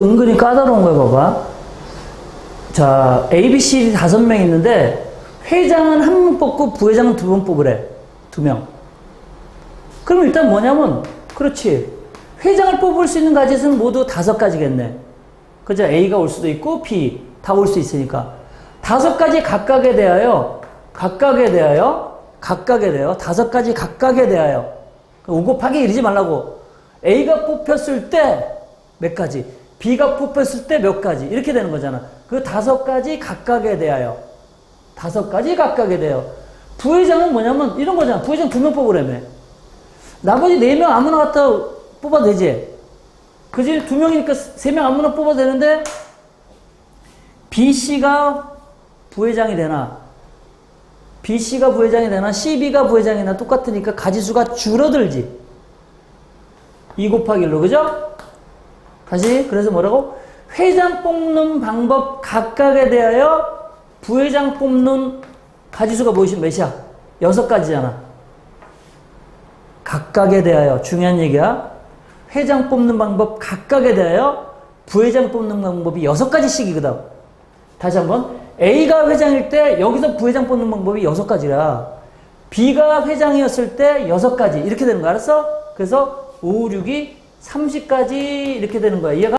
은근히 까다로운 거야, 봐봐. 자, A, B, C 다섯 명 있는데, 회장은 한 명 뽑고 부회장은 두번 뽑으래. 두 명. 그럼 일단 뭐냐면, 그렇지. 회장을 뽑을 수 있는 가짓은 모두 다섯 가지겠네. 그죠? A가 올 수도 있고, B 다 올 수 있으니까. 다섯 가지 각각에 대하여, 각각에 대하여, 각각에 대하여, 다섯 가지 각각에 대하여. 5 곱하기 1이지 말라고. A가 뽑혔을 때 몇 가지, B가 뽑혔을 때 몇 가지, 이렇게 되는 거잖아. 그 다섯 가지 각각에 대하여. 다섯 가지 각각에 대하여. 부회장은 뭐냐면 이런 거잖아. 부회장 두 명 뽑으라며. 나머지 네 명 아무나 갖다 뽑아도 되지. 그지? 두 명이니까 세 명 아무나 뽑아도 되는데, B씨가 부회장이 되나, B씨가 부회장이 되나, CB가 부회장이 되나 똑같으니까 가지수가 줄어들지. 2 곱하기 1로, 그죠? 다시, 그래서 뭐라고? 회장 뽑는 방법 각각에 대하여 부회장 뽑는 가지수가 무엇이 몇이야? 여섯 가지잖아. 각각에 대하여 중요한 얘기야. 회장 뽑는 방법 각각에 대하여 부회장 뽑는 방법이 여섯 가지씩이거든. 다시 한번 A가 회장일 때 여기서 부회장 뽑는 방법이 여섯 가지라. B가 회장이었을 때 여섯 가지 이렇게 되는 거 알았어? 그래서 5, 6이 30까지 이렇게 되는 거야. 이해가?